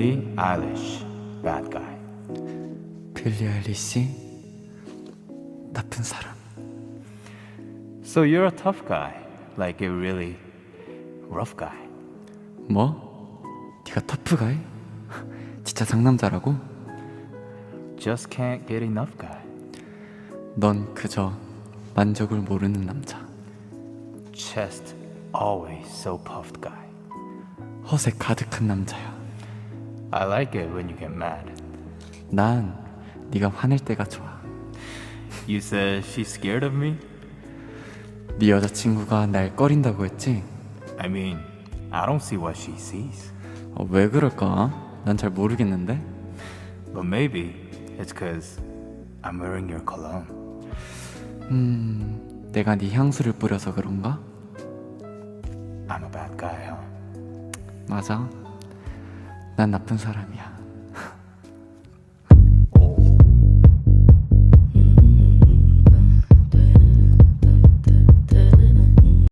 Billie Eilish, bad guy. 빌리 아일리시 나쁜 사람 So you're a tough guy, like a really rough guy. 뭐? 네가 터프 가이? 진짜 상남자라고? Just can't get enough guy. 넌 그저 만족을 모르는 남자 Chest always so puffed guy. 허세 가득한 남자야 I like it when you get mad. 난 네가 화낼 때가 좋아 You said she's scared of me? 네 여자친구가 날 꺼린다고 했지? I mean, I don't see what she sees. 어, 왜 그럴까? 난 잘 모르겠는데 But maybe it's because I'm wearing your cologne. 음... 내가 네 향수를 뿌려서 그런가? I'm a bad guy, huh? 맞아 난 나쁜 사람이야